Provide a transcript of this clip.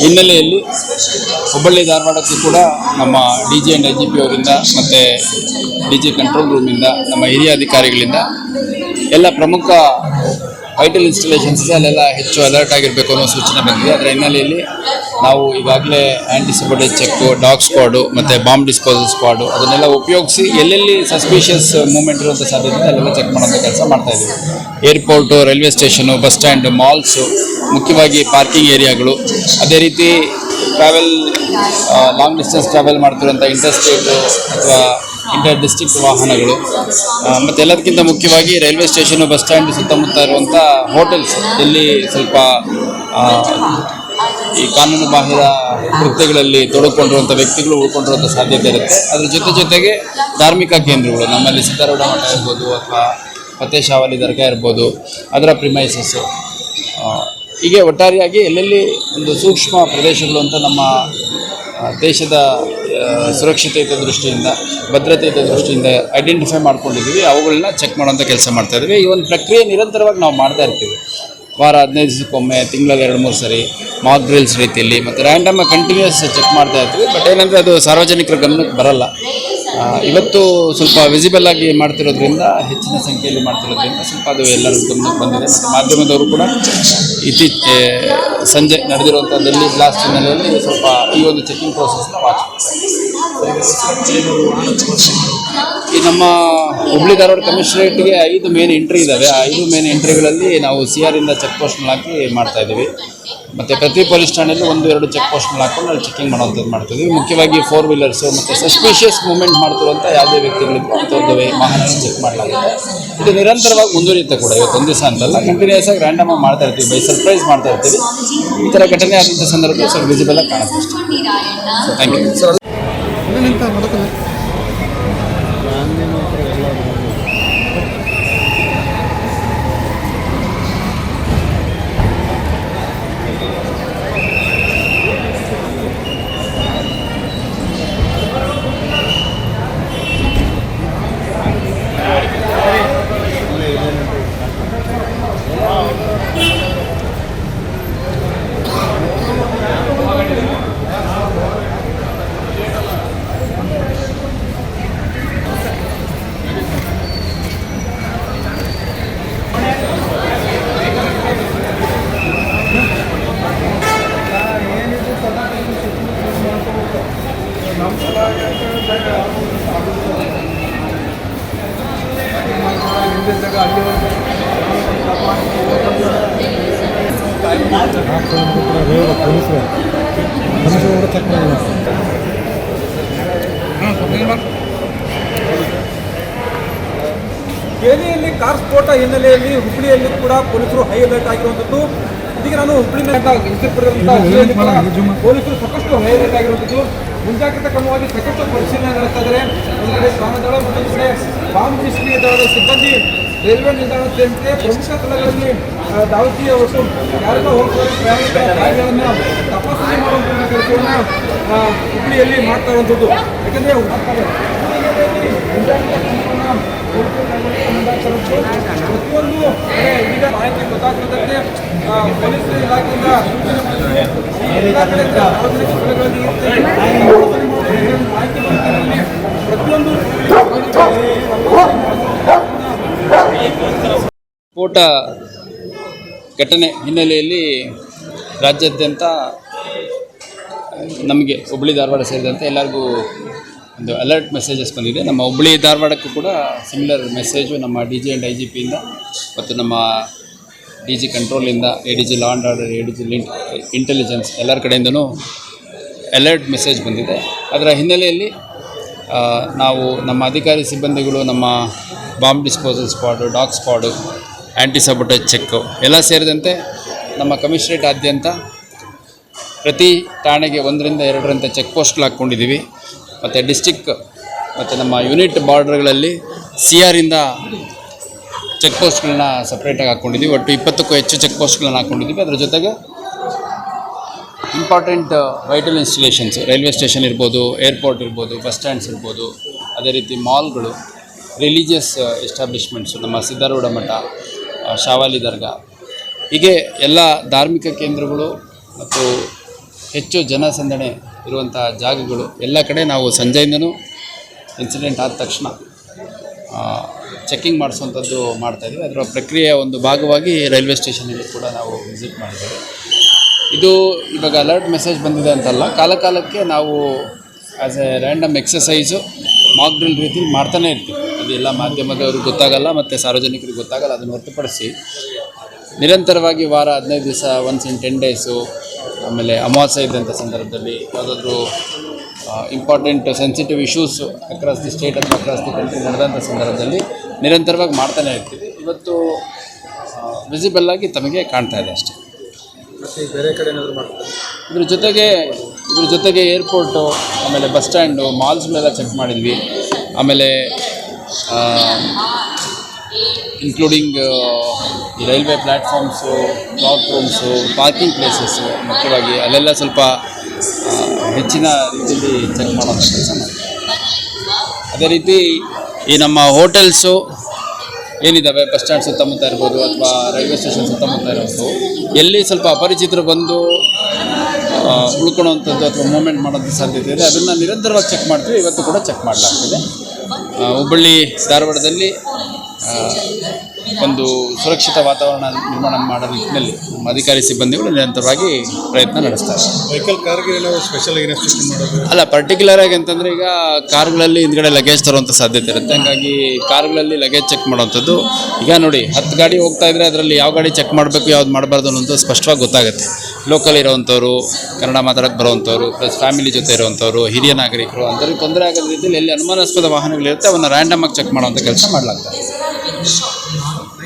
ಹಿನ್ನೆಲೆಯಲ್ಲಿ ಹುಬ್ಬಳ್ಳಿ ಧಾರವಾಡಕ್ಕೂ ಕೂಡ ನಮ್ಮ D G and I G P ಅವರಿಂದ ಮತ್ತು ಡಿ ಜಿ ಕಂಟ್ರೋಲ್ ರೂಮಿಂದ ನಮ್ಮ ಹಿರಿಯ ಅಧಿಕಾರಿಗಳಿಂದ ಎಲ್ಲ ಪ್ರಮುಖ ವೈಟಲ್ ಇನ್ಸ್ಟಾಲೇಷನ್ಸ್ ಅಲ್ಲೆಲ್ಲ ಹೆಚ್ಚು ಅಲರ್ಟ್ ಆಗಿರಬೇಕು ಅನ್ನೋ ಸೂಚನೆ ಬಂದಿದೆ. ಅದರ ಹಿನ್ನೆಲೆಯಲ್ಲಿ ನಾವು ಈಗಾಗಲೇ anti sabotage check dog squad ಮತ್ತು ಬಾಂಬ್ ಡಿಸ್ಪೋಸಲ್ ಸ್ಕ್ವಾಡು ಅದನ್ನೆಲ್ಲ ಉಪಯೋಗಿಸಿ ಎಲ್ಲೆಲ್ಲಿ ಸಸ್ಪಿಷಿಯಸ್ ಮೂವ್ಮೆಂಟ್ ಇರುವಂಥ ಸಾಧ್ಯತೆ ಅಲ್ಲೆಲ್ಲ ಚೆಕ್ ಮಾಡೋಂಥ ಕೆಲಸ ಮಾಡ್ತಾ ಇದ್ದೀವಿ. Airport railway station bus stand malls ಮುಖ್ಯವಾಗಿ ಪಾರ್ಕಿಂಗ್ ಏರಿಯಾಗಳು ಅದೇ ರೀತಿ ಟ್ರಾವೆಲ್ ಲಾಂಗ್ ಡಿಸ್ಟೆನ್ಸ್ ಟ್ರಾವೆಲ್ ಮಾಡ್ತಿರುವಂಥ ಇಂಟರ್ಸ್ಟೇಟು ಅಥವಾ ಇಂಟರ್ ಡಿಸ್ಟ್ರಿಕ್ಟ್ ವಾಹನಗಳು. ಮತ್ತು ಎಲ್ಲದಕ್ಕಿಂತ ಮುಖ್ಯವಾಗಿ ರೈಲ್ವೆ ಸ್ಟೇಷನು, ಬಸ್ ಸ್ಟ್ಯಾಂಡ್ ಸುತ್ತಮುತ್ತ ಇರುವಂಥ ಹೋಟೆಲ್ಸ್. ಇಲ್ಲಿ ಸ್ವಲ್ಪ ಈ ಕಾನೂನು ಬಾಹಿರ ಕೃತ್ಯಗಳಲ್ಲಿ ತೊಡಕೊಂಡಿರುವಂಥ ವ್ಯಕ್ತಿಗಳು ಉಳ್ಕೊಂಡಿರುವಂಥ ಸಾಧ್ಯತೆ ಇರುತ್ತೆ. ಅದ್ರ ಜೊತೆ ಜೊತೆಗೆ ಧಾರ್ಮಿಕ ಕೇಂದ್ರಗಳು, ನಮ್ಮಲ್ಲಿ ಸಿದ್ದಾರೂಢ ಮಠ ಇರ್ಬೋದು ಅಥವಾ ಫತೇಶಾವಲಿ ದರ್ಗಾ ಇರ್ಬೋದು, ಅದರ ಪ್ರಿಮೈಸಸ್ಸು ಹೀಗೆ ಒಟ್ಟಾರೆಯಾಗಿ ಎಲ್ಲೆಲ್ಲಿ ಒಂದು ಸೂಕ್ಷ್ಮ ಪ್ರದೇಶಗಳು ಅಂತ ನಮ್ಮ ದೇಶದ ಸುರಕ್ಷತೆ ಸುರಕ್ಷತೆಯ ದೃಷ್ಟಿಯಿಂದ ಭದ್ರತೆಯ ದೃಷ್ಟಿಯಿಂದ ಐಡೆಂಟಿಫೈ ಮಾಡ್ಕೊಂಡಿದ್ದೀವಿ. ಅವುಗಳನ್ನ ಚೆಕ್ ಮಾಡೋಂಥ ಕೆಲಸ ಮಾಡ್ತಾ ಇದ್ದೀವಿ. ಈ ಒಂದು ಪ್ರಕ್ರಿಯೆ ನಿರಂತರವಾಗಿ ನಾವು ಮಾಡ್ತಾ ಇರ್ತೀವಿ. ವಾರ ಹದಿನೈದು ದಿವಸಕ್ಕೊಮ್ಮೆ, ತಿಂಗಳಲ್ಲಿ ಎರಡು ಮೂರು ಸರಿ ಮಾಕ್ ಡ್ರಿಲ್ಸ್ ರೀತಿಯಲ್ಲಿ, ಮತ್ತು ರ್ಯಾಂಡಮ್ ಕಂಟಿನ್ಯೂಸ್ ಚೆಕ್ ಮಾಡ್ತಾ ಇರ್ತೀವಿ. ಬಟ್ ಏನಂದರೆ ಅದು ಸಾರ್ವಜನಿಕರ ಗಮನಕ್ಕೆ ಬರಲ್ಲ. ಇವತ್ತು ಸ್ವಲ್ಪ ವಿಸಿಬಲ್ ಆಗಿ ಮಾಡ್ತಿರೋದ್ರಿಂದ, ಹೆಚ್ಚಿನ ಸಂಖ್ಯೆಯಲ್ಲಿ ಮಾಡ್ತಿರೋದ್ರಿಂದ ಸ್ವಲ್ಪ ಅದು ಎಲ್ಲರ ಗಮನಕ್ಕೆ ಬಂದಿದೆ. ಮಾಧ್ಯಮದವರು ಕೂಡ ಇತ್ತೀಚೆ ಸಂಜೆ ನಡೆದಿರುವಂಥ ಡೆಲ್ಲಿ ಬ್ಲಾಸ್ಟ್ ಹಿನ್ನೆಲೆಯಲ್ಲಿ ಸ್ವಲ್ಪ ಈ ಒಂದು ಚೆಕಿಂಗ್ ಪ್ರೋಸೆಸ್ನ ವಾಚ್ ಈ ನಮ್ಮ ಹುಬ್ಳಿ ಧಾರವಾಡ ಕಮಿಷನರೇಟ್ಗೆ ಐದು ಮೇನ್ ಎಂಟ್ರಿ ಇದ್ದಾವೆ ಆ ಐದು ಮೇನ್ ಎಂಟ್ರಿಗಳಲ್ಲಿ ನಾವು ಸಿ ಆರ್ ಇಂದ ಚೆಕ್ ಪೋಸ್ಟ್ಗಳು ಹಾಕಿ ಮಾಡ್ತಾ ಇದ್ದೀವಿ. ಮತ್ತು ಪ್ರತಿ ಪೊಲೀಸ್ ಠಾಣೆಯಲ್ಲಿ ಒಂದು, ಎರಡು ಚೆಕ್ ಪೋಸ್ಟ್ಗಳು ಹಾಕೊಂಡು ಅಲ್ಲಿ ಚೆಕಿಂಗ್ ಮಾಡೋವಂಥದ್ದು ಮಾಡ್ತಿದ್ವಿ ಮುಖ್ಯವಾಗಿ ಫೋರ್ ವೀಲರ್ಸು ಮತ್ತು ಸಸ್ಪಿಷಿಯಸ್ ಮೂವ್ಮೆಂಟ್ ಮಾಡ್ತಿರುವಂಥ ಯಾವುದೇ ವ್ಯಕ್ತಿಗಳಿಗೂ ಅಂಥದ್ದು ವಾಹನ ಚೆಕ್ ಮಾಡಲಾಗುತ್ತೆ. ಇದು ನಿರಂತರವಾಗಿ ಮುಂದುವರಿಯುತ್ತೆ ಕೂಡ ಇವತ್ತೊಂದು ದಿವಸ ಅಂತಲ್ಲ. ಕಂಟಿನ್ಯೂಸ್ ಆಗಿ ರ್ಯಾಂಡಮ್ ಆಗಿ ಮಾಡ್ತಾ ಇರ್ತೀವಿ. ಬೈ ಸರ್ಪ್ರೈಸ್ ಮಾಡ್ತಾ ಇರ್ತೀವಿ. ಈ ಥರ ಘಟನೆ ಆದಂಥ ಸಂದರ್ಭದಲ್ಲಿ ಸ್ವಲ್ಪ ವಿಸಿಬಲ್ ಆಗಿ ಕಾಣುತ್ತೆ. ಥ್ಯಾಂಕ್ ಯು ನಿಂತ ಮಡಕಲ್ಲ ಚೆಕ್ ಕಾರ್ ಸ್ಫೋಟ ಹಿನ್ನೆಲೆಯಲ್ಲಿ ಹುಬ್ಬಳ್ಳಿಯಲ್ಲಿ ಕೂಡ ಪೊಲೀಸರು ಹೈ ಅಲರ್ಟ್ ಆಗಿರುವಂಥದ್ದು. ಇದೀಗ ನಾನು ಹುಬ್ಬಳ್ಳಿ ಪೊಲೀಸರು ಸಾಕಷ್ಟು ಹೈ ಅಲರ್ಟ್ ಆಗಿರುವಂಥದ್ದು. ಮುಂಜಾಗ್ರತಾ ಕ್ರಮವಾಗಿ ಸತತ ಪರಿಶೀಲನೆ ನಡೆಸ್ತಾ ಇದ್ದಾರೆ. ಒಂದು ಕಡೆ ಸ್ಥಾನದಳ ದಳ ಮತ್ತೊಂದು ಕಡೆ ಬಾಂಬ್ ನಿಷ್ಕ್ರಿಯ ದಳದ ಸಿಬ್ಬಂದಿ ರೈಲ್ವೆ ನಿಲ್ದಾಣ ಸೇರಿದಂತೆ ಪ್ರಮುಖ ಸ್ಥಳಗಳಲ್ಲಿ ದಾವತಿಯ ದಾವತಿ ಅವರು ಯಾರೆಲ್ಲ ಹೋಗ್ತಾರೆ ಪ್ರಯಾಣಿಕರ ಗಾಡಿಗಳನ್ನು ತಪಾಸಣೆ ಮಾಡುವಂತಹ ಕೆಲಸವನ್ನು ಹುಬ್ಬಳ್ಳಿಯಲ್ಲಿ ಮಾಡ್ತಾ ಇರುವಂಥದ್ದು. ಯಾಕಂದರೆ ಮುಂಜಾಗ್ರತಾ ಕ್ರಮವನ್ನು ಮಾಹಿತಿ ಪೊಲೀಸ್ ಇಲಾಖೆಯಿಂದ ಸಾರ್ವಜನಿಕ ಸ್ಥಳಗಳಲ್ಲಿ ಮಾಹಿತಿ ಸ್ಫೋಟ ಘಟನೆ ಹಿನ್ನೆಲೆಯಲ್ಲಿ ರಾಜ್ಯಾದ್ಯಂತ, ನಮಗೆ ಹುಬ್ಬಳ್ಳಿ ಧಾರವಾಡ ಸೇರಿದಂತೆ ಎಲ್ಲರಿಗೂ ಒಂದು ಅಲರ್ಟ್ ಮೆಸೇಜಸ್ ಬಂದಿದೆ. ನಮ್ಮ ಹುಬ್ಬಳ್ಳಿ ಧಾರವಾಡಕ್ಕೂ ಕೂಡ ಸಿಮಿಲರ್ ಮೆಸೇಜು ನಮ್ಮ D G and I G ಪಿಯಿಂದ ಮತ್ತು ನಮ್ಮ D G ಕಂಟ್ರೋಲಿಂದ, A D G law order A D G intelligence ಎಲ್ಲರ ಕಡೆಯಿಂದನೂ ಅಲರ್ಟ್ ಮೆಸೇಜ್ ಬಂದಿದೆ. ಅದರ ಹಿನ್ನೆಲೆಯಲ್ಲಿ ನಾವು ನಮ್ಮ ಅಧಿಕಾರಿ ಸಿಬ್ಬಂದಿಗಳು, ನಮ್ಮ bomb disposal squad dog squad anti sabotage check ಎಲ್ಲ ಸೇರಿದಂತೆ ನಮ್ಮ ಕಮಿಷನರೇಟಾದ್ಯಂತ ಪ್ರತಿ ಠಾಣೆಗೆ ಒಂದರಿಂದ ಎರಡರಂತೆ ಚೆಕ್ ಪೋಸ್ಟ್ಗಳು ಹಾಕ್ಕೊಂಡಿದ್ದೀವಿ. ಮತ್ತು ಡಿಸ್ಟಿಕ್ ಮತ್ತು ನಮ್ಮ ಯೂನಿಟ್ ಬಾರ್ಡರ್ಗಳಲ್ಲಿ ಸಿ ಆರಿಂದ ಚೆಕ್ ಪೋಸ್ಟ್ಗಳನ್ನ ಸಪ್ರೇಟಾಗಿ ಹಾಕ್ಕೊಂಡಿದ್ದೀವಿ ಒಟ್ಟು ಇಪ್ಪತ್ತಕ್ಕೂ ಹೆಚ್ಚು ಚೆಕ್ ಪೋಸ್ಟ್ಗಳನ್ನ ಹಾಕ್ಕೊಂಡಿದ್ದೀವಿ ಅದರ ಜೊತೆಗೆ important vital installations railway station ಇರ್ಬೋದು ಏರ್ಪೋರ್ಟ್ ಇರ್ಬೋದು ಬಸ್ ಸ್ಟ್ಯಾಂಡ್ಸ್ ಇರ್ಬೋದು, ಅದೇ ರೀತಿ ಮಾಲ್ಗಳು ರಿಲಿಜಿಯಸ್ ಎಸ್ಟಾಬ್ಲಿಷ್ಮೆಂಟ್ಸು ನಮ್ಮ ಸಿದ್ಧಾರೂಢ ಮಠ ಶಾವಾಲಿ ದರ್ಗಾ. ಹೀಗೆ ಎಲ್ಲ ಧಾರ್ಮಿಕ ಕೇಂದ್ರಗಳು ಮತ್ತು ಹೆಚ್ಚು ಜನಸಂದಣಿ ಇರುವಂಥ ಜಾಗಗಳು ಎಲ್ಲ ಕಡೆ ನಾವು ಸಂಜೆಯಿಂದನೂ ಇನ್ಸಿಡೆಂಟ್ ಆದ ತಕ್ಷಣ ಚೆಕ್ಕಿಂಗ್ ಮಾಡಿಸುವಂಥದ್ದು ಮಾಡ್ತಾಯಿದ್ವಿ ಅದರ ಪ್ರಕ್ರಿಯೆಯ ಒಂದು ಭಾಗವಾಗಿ ರೈಲ್ವೆ ಸ್ಟೇಷನಲ್ಲಿ ಕೂಡ ನಾವು ವಿಸಿಟ್ ಮಾಡಿದ್ದೇವೆ. ಇದು ಇವಾಗ ಅಲರ್ಟ್ ಮೆಸೇಜ್ ಬಂದಿದೆ ಅಂತಲ್ಲ, ಕಾಲಕಾಲಕ್ಕೆ ನಾವು as a random exercise mock drill ರೀತಿ ಮಾಡ್ತಾನೆ ಇರ್ತೀವಿ. ಅದೆಲ್ಲ ಮಾಧ್ಯಮದವ್ರಿಗೆ ಗೊತ್ತಾಗಲ್ಲ ಮತ್ತು ಸಾರ್ವಜನಿಕರಿಗೆ ಗೊತ್ತಾಗಲ್ಲ, ಅದನ್ನು ಹೊರತುಪಡಿಸಿ ನಿರಂತರವಾಗಿ ವಾರ ಹದಿನೈದು ದಿವಸ ಒನ್ಸ್ ಇನ್ ಟೆನ್ ಡೇಸು ಆಮೇಲೆ ಅಮಾವಾಸ್ಯ ಇದ್ದಂಥ ಸಂದರ್ಭದಲ್ಲಿ ಯಾವುದಾದ್ರೂ important sensitive issues across the state ಅಥವಾ ಅಕ್ರಾಸ್ ದಿ ಕಂಟ್ರಿ ನಡೆದಂಥ ಸಂದರ್ಭದಲ್ಲಿ ನಿರಂತರವಾಗಿ ಮಾಡ್ತಾನೆ ಇರ್ತೀವಿ. ಇವತ್ತು ವಿಸಿಬಲ್ ಆಗಿ ತಮಗೆ ಕಾಣ್ತಾ ಇದೆ ಅಷ್ಟೇ. ಬೇರೆ ಕಡೆ ಇದ್ರ ಜೊತೆಗೆ ಇದ್ರ ಜೊತೆಗೆ ಏರ್ಪೋರ್ಟು ಆಮೇಲೆ ಬಸ್ ಸ್ಟ್ಯಾಂಡು ಮಾಲ್ಸ್ಗಳೆಲ್ಲ ಚೆಕ್ ಮಾಡಿದ್ವಿ. ಆಮೇಲೆ including railway platforms clock rooms parking places ಮುಖ್ಯವಾಗಿ ಅಲ್ಲೆಲ್ಲ ಸ್ವಲ್ಪ ಹೆಚ್ಚಿನ ರೀತಿಯಲ್ಲಿ ಚೆಕ್ ಮಾಡೋಂಥ ಕೆಲಸ ಅದೇ ರೀತಿ ಈ ನಮ್ಮ ಹೋಟೆಲ್ಸು ಏನಿದ್ದಾವೆ ಬಸ್ ಸ್ಟ್ಯಾಂಡ್ ಸುತ್ತಮುತ್ತ ಇರ್ಬೋದು ಅಥವಾ ರೈಲ್ವೆ ಸ್ಟೇಷನ್ ಸುತ್ತಮುತ್ತ ಇರ್ಬೋದು ಎಲ್ಲಿ ಸ್ವಲ್ಪ ಅಪರಿಚಿತರು ಬಂದು ಉಳ್ಕೊಳ್ಳೋವಂಥದ್ದು ಅಥವಾ ಮೂಮೆಂಟ್ ಮಾಡೋಂಥ ಸಾಧ್ಯತೆ ಇದೆ. ಅದನ್ನು ನಿರಂತರವಾಗಿ ಚೆಕ್ ಮಾಡ್ತೀವಿ. ಇವತ್ತು ಕೂಡ ಚೆಕ್ ಮಾಡಲಾಗ್ತಿದೆ. ಹುಬ್ಬಳ್ಳಿ ಧಾರವಾಡದಲ್ಲಿ ಒಂದು ಸುರಕ್ಷಿತ ವಾತಾವರಣ ನಿರ್ಮಾಣ ಮಾಡೋ ನಿಟ್ಟಿನಲ್ಲಿ ನಮ್ಮ ಅಧಿಕಾರಿ ಸಿಬ್ಬಂದಿಗಳು ನಿರಂತರವಾಗಿ ಪ್ರಯತ್ನ ನಡೆಸ್ತಾರೆ. ವೆಹಿಕಲ್ ಕಾರ್ಗೆ ಸ್ಪೆಷಲ್ ಮಾಡೋದು? ಅಲ್ಲ ಪರ್ಟಿಕ್ಯುಲರ್ ಆಗಿ ಅಂತಂದರೆ ಈಗ ಕಾರ್ಗಳಲ್ಲಿ ಹಿಂದ್ಗಡೆ ಲಗೇಜ್ ತರುವಂಥ ಸಾಧ್ಯತೆ ಇರುತ್ತೆ. ಹಂಗಾಗಿ ಕಾರ್ಗಳಲ್ಲಿ ಲಗೇಜ್ ಚೆಕ್ ಮಾಡುವಂಥದ್ದು. ಈಗ ನೋಡಿ ಹತ್ತು ಗಾಡಿ ಹೋಗ್ತಾ ಇದ್ರೆ ಅದರಲ್ಲಿ ಯಾವ ಗಾಡಿ ಚೆಕ್ ಮಾಡಬೇಕು ಯಾವ್ದು ಮಾಡಬಾರ್ದು ಅನ್ನೋದು ಸ್ಪಷ್ಟವಾಗಿ ಗೊತ್ತಾಗುತ್ತೆ. ಲೋಕಲ್ ಇರೋವಂಥವ್ರು ಕನ್ನಡ ಮಾತಾಡೋಕ್ಕೆ ಬರುವಂಥವ್ರು ಪ್ಲಸ್ ಫ್ಯಾಮಿಲಿ ಜೊತೆ ಇರುವಂಥವ್ರು ಹಿರಿಯ ನಾಗರಿಕರು ಅಂಥವ್ರಿಗೆ ತೊಂದರೆ ಆಗದ ರೀತಿಯಲ್ಲಿ ಎಲ್ಲಿ ಅನುಮಾನಾಸ್ಪದ ವಾಹನಗಳಿರುತ್ತೆ ಅವನ್ನ ರ್ಯಾಂಡಮ್ ಆಗಿ ಚೆಕ್ ಮಾಡುವಂಥ ಕೆಲಸ ಮಾಡಲಾಗ್ತದೆ.